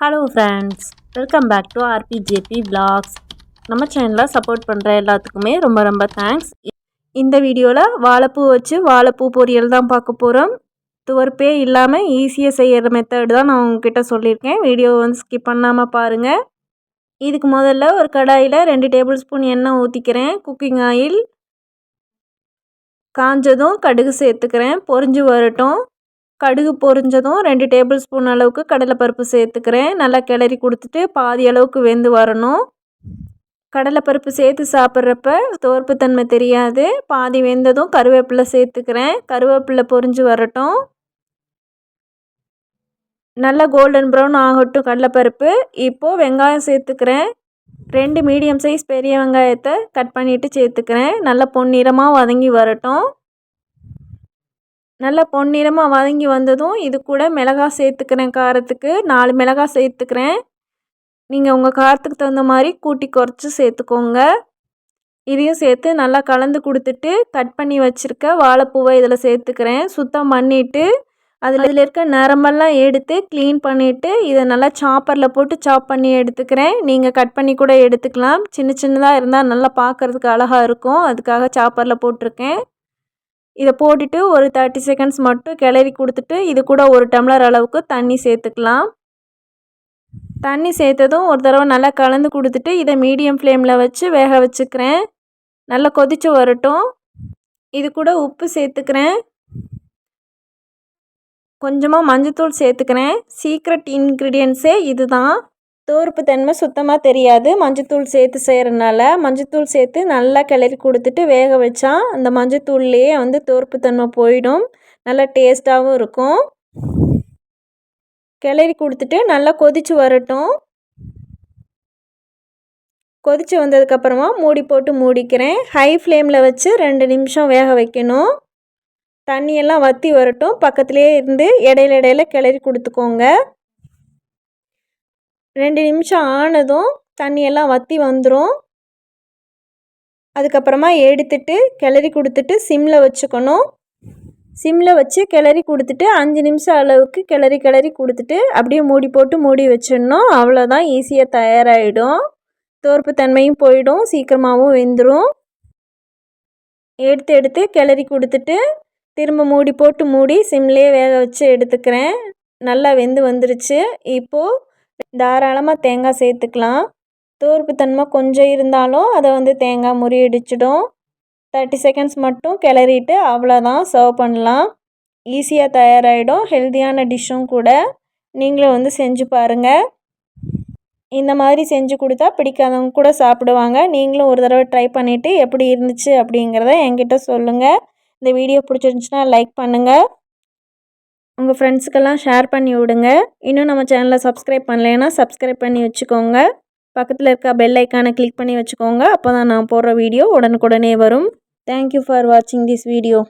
Hello friends welcome back to RBJP vlogs நம்ம சேனலை support பண்ணுற எல்லாத்துக்குமே ரொம்ப ரொம்ப தேங்க்ஸ் இந்த வீடியோவில் வாழைப்பூ வச்சு வாழைப்பூ பொரியல் தான் பார்க்க போகிறோம் துவர்ப்பே இல்லாமல் ஈஸியாக செய்கிற மெத்தட் தான் நான் உங்ககிட்ட சொல்லியிருக்கேன். வீடியோ வந்து ஸ்கிப் பண்ணாமல் பாருங்கள் இதுக்கு முதல்ல ஒரு கடாயில் ரெண்டு டேபிள் ஸ்பூன் எண்ணெய் ஊற்றிக்கிறேன் குக்கிங் ஆயில் காஞ்சதும் கடுகு சேர்த்துக்கிறேன். பொரிஞ்சு வரட்டும். கடுகு பொரிஞ்சதும் ரெண்டு டேபிள் ஸ்பூன் அளவுக்கு கடலைப்பருப்பு சேர்த்துக்கிறேன். நல்லா கிளறி கொடுத்துட்டு பாதி அளவுக்கு வெந்து வரணும். கடலைப்பருப்பு சேர்த்து சாப்பிட்றப்ப தோற்புத்தன்மை தெரியாது. பாதி வெந்ததும் கருவேப்பிலை சேர்த்துக்கிறேன். கருவேப்பிலை பொரிஞ்சு வரட்டும். நல்லா கோல்டன் ப்ரௌன் ஆகட்டும் கடலைப்பருப்பு. இப்போது வெங்காயம் சேர்த்துக்கிறேன். ரெண்டு மீடியம் சைஸ் பெரிய வெங்காயத்தை கட் பண்ணிவிட்டு சேர்த்துக்கிறேன். நல்லா பொன்னிறமாக வதங்கி வரட்டும். நல்லா பொன்னிறமாக வதங்கி வந்ததும் இது கூட மிளகாய் சேர்த்துக்கிறேன் காரத்துக்கு. நாலு மிளகாய் சேர்த்துக்கிறேன். நீங்கள் உங்கள் காரத்துக்கு தகுந்த மாதிரி கூட்டி குறைச்சி சேர்த்துக்கோங்க. இதையும் சேர்த்து நல்லா கலந்து கொடுத்துட்டு கட் பண்ணி வச்சுருக்க வாழைப்பூவை இதில் சேர்த்துக்கிறேன். சுத்தம் பண்ணிவிட்டு அதில் இதில் இருக்க நரம்பெல்லாம் எடுத்து க்ளீன் பண்ணிவிட்டு இதை நல்லா சாப்பரில் போட்டு சாப் பண்ணி எடுத்துக்கிறேன். நீங்கள் கட் பண்ணி கூட எடுத்துக்கலாம். சின்ன சின்னதாக இருந்தால் நல்லா பார்க்குறதுக்கு அழகாக இருக்கும். அதுக்காக சாப்பரில் போட்டிருக்கேன். இதை போட்டுட்டு ஒரு தேர்ட்டி செகண்ட்ஸ் மட்டும் கிளறி கொடுத்துட்டு இது கூட ஒரு டம்ளர் அளவுக்கு தண்ணி சேர்த்துக்கலாம். தண்ணி சேர்த்ததும் ஒரு தடவை நல்லா கலந்து கொடுத்துட்டு இதை மீடியம் ஃப்ளேமில் வச்சு வேக வச்சுக்கிறேன். நல்லா கொதித்து வரட்டும். இது கூட உப்பு சேர்த்துக்கிறேன். கொஞ்சமாக மஞ்சத்தூள் சேர்த்துக்கிறேன். சீக்ரெட் இன்க்ரீடியன்ஸே இது தான் தோர்ப்பு தன்மை சுத்தமாக தெரியாது. மஞ்சத்தூள் சேர்த்து செய்கிறனால மஞ்சத்தூள் சேர்த்து நல்லா கிளறி கொடுத்துட்டு வேக வச்சா அந்த மஞ்சத்தூள்லேயே வந்து தோர்ப்பு தன்மை போயிடும். நல்லா டேஸ்ட்டாகவும் இருக்கும். கிளறி கொடுத்துட்டு நல்லா கொதித்து வரட்டும். கொதித்து வந்ததுக்கப்புறமா மூடி போட்டு மூடிக்கிறேன். ஹை ஃப்ளேமில் வச்சு ரெண்டு நிமிஷம் வேக வைக்கணும். தண்ணியெல்லாம் வற்றி வரட்டும். பக்கத்துலேயே இருந்து இடையில இடையில கிளறி கொடுத்துக்கோங்க. ரெண்டு நிமிஷம் ஆனதும் தண்ணியெல்லாம் வற்றி வந்துடும் அதுக்கப்புறமா எடுத்துட்டு கிளறி கொடுத்துட்டு சிம்மில் வச்சுக்கணும். சிம்மில் வச்சு கிளறி கொடுத்துட்டு அஞ்சு நிமிஷம் அளவுக்கு கிளறி கிளறி கொடுத்துட்டு அப்படியே மூடி போட்டு மூடி வச்சிடணும். அவ்வளோதான் ஈஸியாக தயாராகிடும் தோற்பு தன்மையும் போயிடும். சீக்கிரமாகவும் வெந்துடும் எடுத்து எடுத்து கிளறி கொடுத்துட்டு திரும்ப மூடி போட்டு மூடி சிம்லேயே வேக வச்சு எடுத்துக்கிறேன். நல்லா வெந்து வந்துருச்சு. இப்போது தாராளமாக தேங்காய் சேர்த்துக்கலாம். தூர்ப்புத்தன்மை கொஞ்சம் இருந்தாலும் அதை வந்து தேங்காய் முறியடிச்சிடும் தேர்ட்டி செகண்ட்ஸ் மட்டும் கிளறிட்டு அவ்வளோதான் சர்வ் பண்ணலாம். ஈஸியாக தயாராகிடும் ஹெல்த்தியான டிஷ்ஷும் கூட நீங்களும் வந்து செஞ்சு பாருங்கள் இந்த மாதிரி செஞ்சு கொடுத்தா பிடிக்காதவங்க கூட சாப்பிடுவாங்க. நீங்களும் ஒரு தடவை ட்ரை பண்ணிவிட்டு எப்படி இருந்துச்சு அப்படிங்கிறத என்கிட்ட சொல்லுங்கள் இந்த வீடியோ பிடிச்சிருந்துச்சின்னா லைக் பண்ணுங்கள் உங்கள் ஃப்ரெண்ட்ஸுக்கெல்லாம் ஷேர் பண்ணி விடுங்க. இன்னும் நம்ம சேனலை சப்ஸ்கிரைப் பண்ணலைன்னா சப்ஸ்கிரைப் பண்ணி வச்சுக்கோங்க. பக்கத்தில் இருக்க பெல் ஐக்கானை கிளிக் பண்ணி வச்சுக்கோங்க. அப்போ தான் நான் போடுற வீடியோ உடனுக்குடனே வரும். தேங்க்யூ ஃபார் வாட்சிங் திஸ் வீடியோ